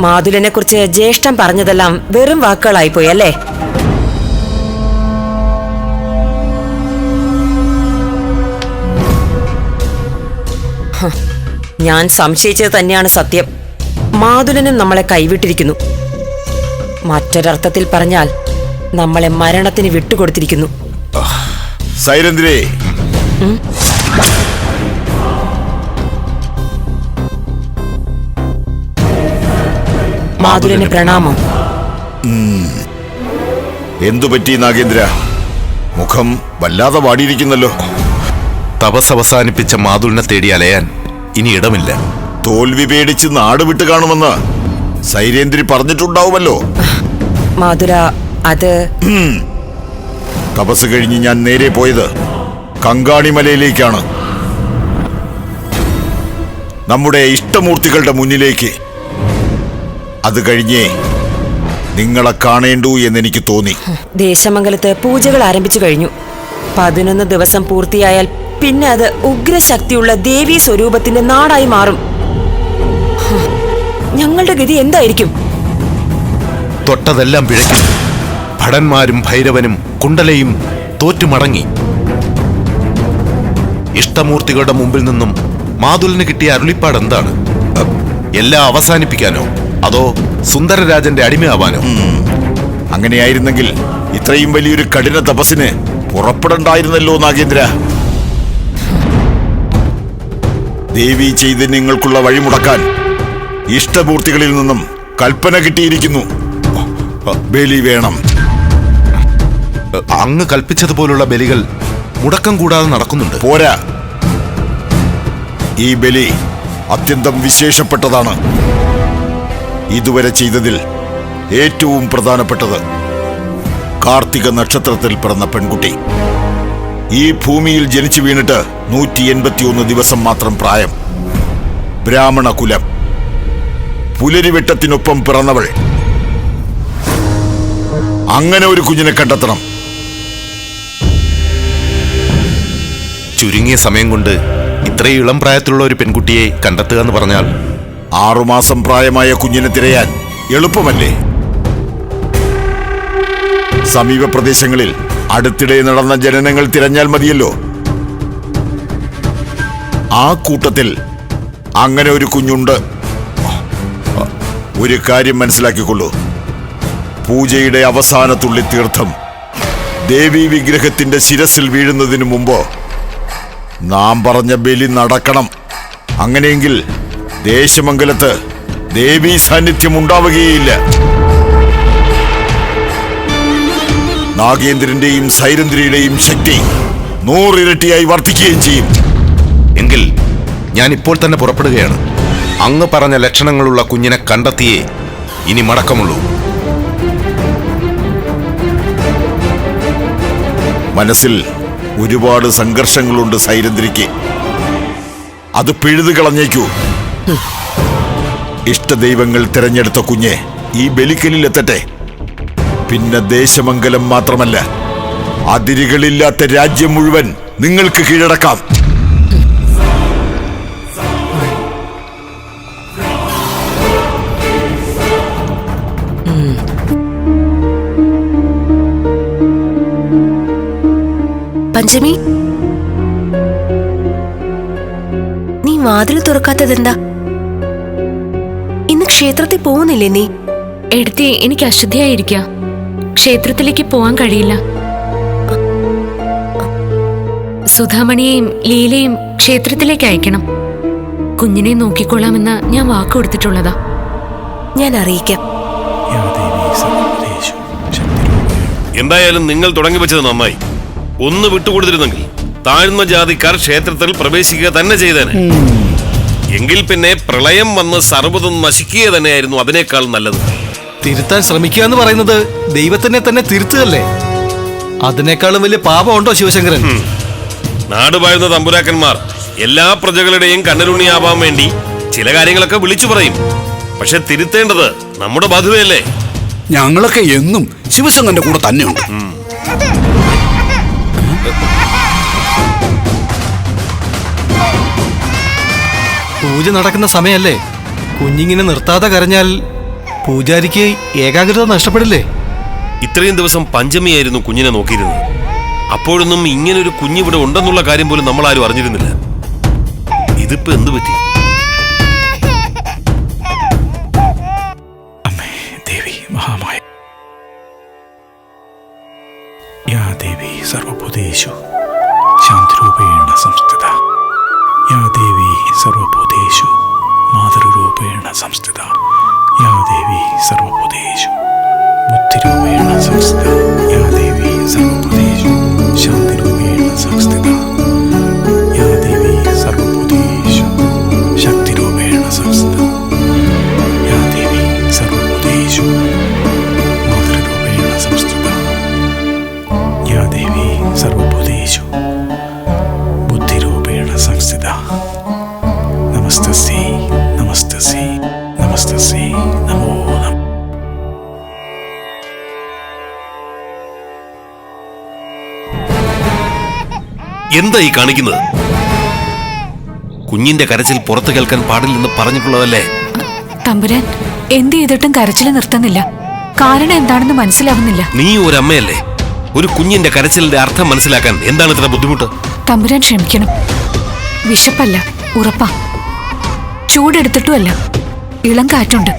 മാതുലനെ കുറിച്ച് ജ്യേഷ്ഠൻ പറഞ്ഞതെല്ലാം വെറും വാക്കുകളായി പോയി അല്ലേ ഞാൻ സംശയിച്ചത് തന്നെയാണ് സത്യം. മാതുലനും നമ്മളെ കൈവിട്ടിരിക്കുന്നു. മറ്റൊരർത്ഥത്തിൽ പറഞ്ഞാൽ നമ്മളെ മരണത്തിന് വിട്ടുകൊടുത്തിരിക്കുന്നു. സൈരന്തിരേ മാതുലന് പ്രണാമം. എന്തു പറ്റി നാഗേന്ദ്ര? മുഖം വല്ലാതെ വാടിയിരിക്കുന്നല്ലോ. തപസ് അവസാനിപ്പിച്ച മാതുലിനെ തേടി അലയാൻ ഇനി ഇടമില്ല. തോൽവി പേടിച്ച് നാട് വിട്ട് കാണുമെന്ന് സൈരേന്ദ്രി പറഞ്ഞിട്ടുണ്ടാവുമല്ലോ. മാധുര അത് തപസ് കഴിഞ്ഞ് ഞാൻ നേരെ പോയത് കങ്കാണിമലയിലേക്കാണ്. നമ്മുടെ ഇഷ്ടമൂർത്തികളുടെ മുന്നിലേക്ക്. അത് കഴിഞ്ഞേ നിങ്ങളെ കാണേണ്ടു എന്നെനിക്ക് തോന്നി. ദേശമംഗലത്ത് പൂജകൾ ആരംഭിച്ചു കഴിഞ്ഞു. പതിനൊന്ന് ദിവസം പൂർത്തിയായാൽ പിന്നെ അത് ഉഗ്രശക്തിയുള്ള ദേവീ സ്വരൂപത്തിന്റെ നാടായി മാറും. ഞങ്ങളുടെ ഗതി എന്തായിരിക്കും? തൊട്ടതെല്ലാം പിഴയ്ക്കും. ഭടന്മാരും ഭൈരവനും കുണ്ടലയും തോറ്റുമടങ്ങി. ഇഷ്ടമൂർത്തികളുടെ മുമ്പിൽ നിന്നും മാതുലിന് കിട്ടിയ അരുളിപ്പാട് എന്താണ്? എല്ലാം അവസാനിപ്പിക്കാനോ? അതോ സുന്ദരരാജന്റെ അടിമയാവാനോ? അങ്ങനെയായിരുന്നെങ്കിൽ ഇത്രയും വലിയൊരു കഠിന തപസ്സിന് പുറപ്പെടണ്ടായിരുന്നല്ലോ നാഗേന്ദ്ര. ദേവി ചൈതന്യങ്ങൾക്കുള്ള വഴിമുടക്കാൻ ഇഷ്ടമൂർത്തികളിൽ നിന്നും കൽപ്പന കിട്ടിയിരിക്കുന്നു. ബലി വേണം. അങ്ങ് കൽപ്പിച്ചതുപോലുള്ള ബലികൾ മുടക്കം കൂടാതെ നടക്കുന്നുണ്ട്. പോരാ. ഈ ബലി അത്യന്തം വിശേഷപ്പെട്ടതാണ്. ഇതുവരെ ചെയ്തതിൽ ഏറ്റവും പ്രധാനപ്പെട്ടത് കാർത്തിക നക്ഷത്രത്തിൽ പിറന്ന പെൺകുട്ടി. ഈ ഭൂമിയിൽ ജനിച്ചു വീണിട്ട് നൂറ്റി എൺപത്തിയൊന്ന് ദിവസം മാത്രം പ്രായം. ബ്രാഹ്മണ കുലം പുലരിവെട്ടത്തിനൊപ്പം പിറന്നവൾ. അങ്ങനെ ഒരു കുഞ്ഞിനെ കണ്ടെത്തണം. ചുരുങ്ങിയ സമയം കൊണ്ട് ഇത്രയും ഇളം പ്രായത്തിലുള്ള ഒരു പെൺകുട്ടിയെ കണ്ടെത്തുക എന്ന് പറഞ്ഞാൽ ആറുമാസം പ്രായമായ കുഞ്ഞിനെ തിരയാൻ എളുപ്പമല്ലേ? സമീപ പ്രദേശങ്ങളിൽ അടുത്തിടെ നടന്ന ജനനങ്ങൾ തിരഞ്ഞാൽ മതിയല്ലോ. ആ കൂട്ടത്തിൽ അങ്ങനെ ഒരു കുഞ്ഞുണ്ട്. ഒരു കാര്യം മനസ്സിലാക്കിക്കൊള്ളൂ. പൂജയുടെ അവസാന തുള്ളി തീർത്ഥം ദേവി വിഗ്രഹത്തിന്റെ ശിരസിൽ വീഴുന്നതിന് മുമ്പ് നാം പറഞ്ഞ ബലി നടക്കണം. അങ്ങനെയെങ്കിൽ ദേശമംഗലത്ത് ദേവീ സാന്നിധ്യം ഉണ്ടാവുകയില്ല. നാഗേന്ദ്രന്റെയും സൈരന്ദ്രിയുടെയും ശക്തി നൂറിരട്ടിയായി വർദ്ധിക്കുകയും ചെയ്യും. എങ്കിൽ ഞാൻ ഇപ്പോൾ തന്നെ പുറപ്പെടുകയാണ്. അങ്ങ് പറഞ്ഞ ലക്ഷണങ്ങളുള്ള കുഞ്ഞിനെ കണ്ടെത്തിയേ ഇനി മടക്കമുള്ളൂ. മനസ്സിൽ ഒരുപാട് സംഘർഷങ്ങളുണ്ട് സൈരന്ദ്രിക്ക് അത് പിഴുതു കളഞ്ഞേക്കൂ. ഇഷ്ടദൈവങ്ങൾ തിരഞ്ഞെടുത്ത കുഞ്ഞെ ഈ ബലിക്കലിൽ എത്തട്ടെ പിന്നെ ദേശമംഗലം മാത്രമല്ല അതിരുകളില്ലാത്ത രാജ്യം മുഴുവൻ നിങ്ങൾക്ക് കീഴടക്കാം. പഞ്ചമി നീ വാതിൽ തുറക്കാത്തതെന്താ? ഇന്ന് ക്ഷേത്രത്തിൽ പോകുന്നില്ലേ നീ? എടുത്തി എനിക്ക് അശുദ്ധിയായിരിക്ക. ക്ഷേത്രത്തിലേക്ക് പോവാൻ കഴിയില്ല. സുധാമണിയെയും ലീലയും ക്ഷേത്രത്തിലേക്ക് അയക്കണം. കുഞ്ഞിനെ നോക്കിക്കൊള്ളാമെന്ന് ഞാൻ വാക്ക് കൊടുത്തിട്ടുള്ളതാ. ഞാൻ അറിയിക്കാം. എന്തായാലും നിങ്ങൾ തുടങ്ങി വെച്ചത് നന്നായി. ഒന്ന് വിട്ടുകൊടുത്തിരുന്നെങ്കിൽ താഴ്ന്ന ജാതിക്കാർ ക്ഷേത്രത്തിൽ പ്രവേശിക്കുക തന്നെ ചെയ്തേനെ. എങ്കിൽ പിന്നെ പ്രളയം വന്ന് സർവതും നശിക്കുക തന്നെയായിരുന്നു അതിനേക്കാൾ നല്ലത്. തിരുത്താൻ ശ്രമിക്കുക എന്ന് പറയുന്നത് ദൈവത്തിനെ തന്നെ തിരുത്തുകല്ലേ അതിനേക്കാളും വലിയ പാപമുണ്ടോ ശിവശങ്കരൻ? നാട് നാടുപായുന്ന തമ്പുരാക്കന്മാർ എല്ലാ പ്രജകളുടെയും കണ്ണലുണ്ണിയാവാൻ വേണ്ടി ചില കാര്യങ്ങളൊക്കെ വിളിച്ചു പറയും. പക്ഷെ തിരുത്തേണ്ടത് നമ്മുടെ ബാധ്യതയല്ലേ ഞങ്ങളൊക്കെ എന്നും ശിവശങ്കന്റെ കൂടെ തന്നെയുണ്ട്. പൂജ നടക്കുന്ന സമയല്ലേ കുഞ്ഞിങ്ങനെ നിർത്താതെ കരഞ്ഞാൽ പൂജാരിക്ക് ഏകാഗ്രത നഷ്ടപ്പെടില്ലേ? ഇത്രയും ദിവസം പഞ്ചമിയായിരുന്നു കുഞ്ഞിനെ നോക്കിയിരുന്നത്. അപ്പോഴൊന്നും ഇങ്ങനൊരു കുഞ്ഞിവിടെ ഉണ്ടെന്നുള്ള കാര്യം പോലും നമ്മൾ ആരും അറിഞ്ഞിരുന്നില്ല. ഇതിപ്പോ എന്ത് പറ്റി? അമ്മേ ദേവി മഹാമായ യാ ദേവി സർവഭൂതേഷു. ശാന്തിരൂപേണ സംസ്ഥിത യാ ദേവി മാതൃരൂപേണ സംസ്ഥിത യാ ദേവി ബുദ്ധിരൂപേണ സംസ്ഥിത. എന്താ ഈ കാണിക്കുന്നത്? കുഞ്ഞിന്റെ കരച്ചിൽ പുറത്തു കേൾക്കാൻ പാടില്ലെന്ന് പറഞ്ഞിട്ടുള്ളതല്ലേ? തമ്പുരാൻ എന്ത് ചെയ്തിട്ടും കരച്ചിൽ നിർത്തുന്നില്ല. കാരണം എന്താണെന്ന് മനസ്സിലാവുന്നില്ല. നീ ഒരു അമ്മയല്ലേ? ഒരു കുഞ്ഞിന്റെ കരച്ചിലിന്റെ അർത്ഥം മനസ്സിലാക്കാൻ എന്താണ് ഇത്ര ബുദ്ധിമുട്ട്? തമ്പുരാൻ ക്ഷമിക്കണം. വിശപ്പല്ല ഉറപ്പാ. ചൂടെടുത്തിട്ടുമല്ല. ഇളം കാറ്റുണ്ട്.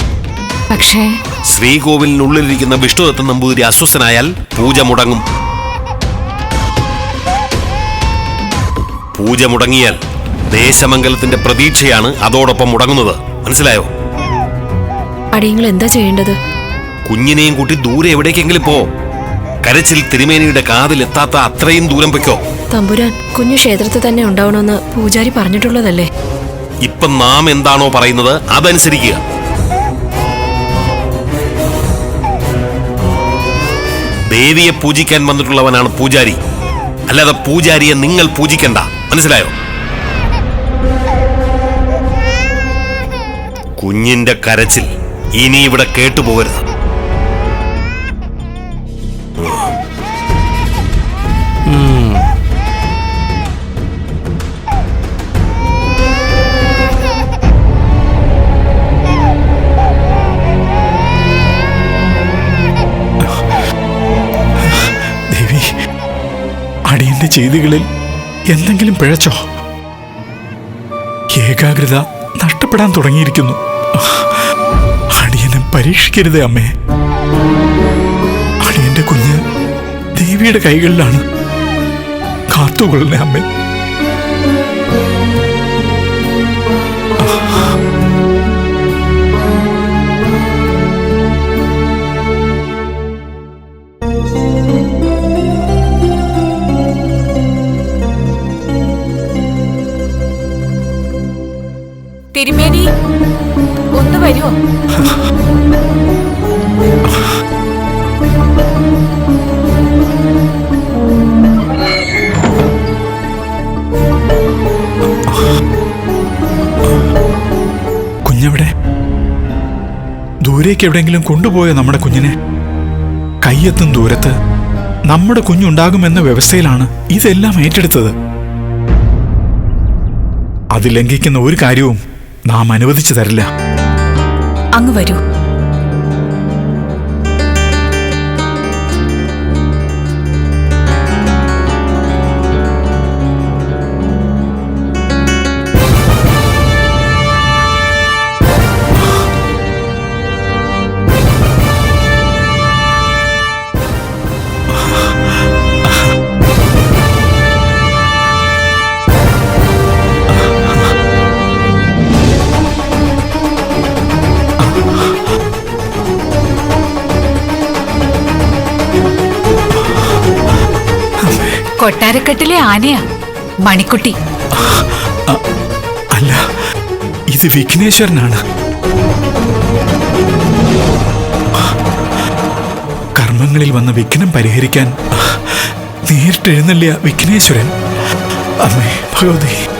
പക്ഷേ ശ്രീകോവിലിനുള്ളിലിരിക്കുന്ന വിഷ്ണുദത്ത നമ്പൂതിരി അസ്വസ്ഥനായാൽ പൂജ മുടങ്ങും. പൂജ മുടങ്ങിയാൽ ദേശമംഗലത്തിന്റെ പ്രതീക്ഷയാണ് അതോടൊപ്പം മുടങ്ങുന്നത്. മനസ്സിലായോ? അടിയങ്ങൾ എന്താ ചെയ്യേണ്ടത്? കുഞ്ഞിനെയും കൂട്ടി ദൂരെ എവിടേക്കെങ്കിലും പോ. കരച്ചിൽ തിരുമേനിയുടെ കാതിൽ എത്താത്ത അത്രയും ദൂരം വെക്കോ തമ്പുരാൻ കുഞ്ഞു ക്ഷേത്രത്തിൽ തന്നെ ഉണ്ടാവണമെന്ന് പൂജാരി പറഞ്ഞിട്ടുള്ളതല്ലേ? ഇപ്പൊ നാം എന്താണോ പറയുന്നത് അതനുസരിക്കുക. ദേവിയെ പൂജിക്കാൻ വന്നിട്ടുള്ളവനാണ് പൂജാരി. അല്ലാതെ പൂജാരിയെ നിങ്ങൾ പൂജിക്കണ്ട. മനസ്സിലായോ? കുഞ്ഞിന്റെ കരച്ചിൽ ഇനി ഇവിടെ കേട്ടുപോകരുത്. അടിയന്റെ ചെയ്തികളിൽ എന്തെങ്കിലും പിഴച്ചോ? ഏകാഗ്രത നഷ്ടപ്പെടാൻ തുടങ്ങിയിരിക്കുന്നു. അടിയനെ പരീക്ഷിക്കരുതേ അമ്മേ. അടിയന്റെ കുഞ്ഞ് ദേവിയുടെ കൈകളിലാണ് കാത്തുകൊള്ളണേ അമ്മേ. ദൂരേക്ക് എവിടെയെങ്കിലും കൊണ്ടുപോയ നമ്മുടെ കുഞ്ഞിനെ? കയ്യെത്തും ദൂരത്ത് നമ്മുടെ കുഞ്ഞുണ്ടാകുമെന്ന വ്യവസ്ഥയിലാണ് ഇതെല്ലാം ഏറ്റെടുത്തത്. അത് ലംഘിക്കുന്ന ഒരു കാര്യവും നാം അനുവദിച്ചു തരില്ല. അങ്ങ് വരൂ. കൊട്ടാരക്കെട്ടിലെ ആനയാ. മണിക്കുട്ടി. അല്ല ഇത് വിഘ്നേശ്വരനാണ്. കർമ്മങ്ങളിൽ വന്ന വിഘ്നം പരിഹരിക്കാൻ നേരിട്ടെഴുന്നള്ളിയ വിഘ്നേശ്വരൻ. അമ്മേ ഭഗവതി.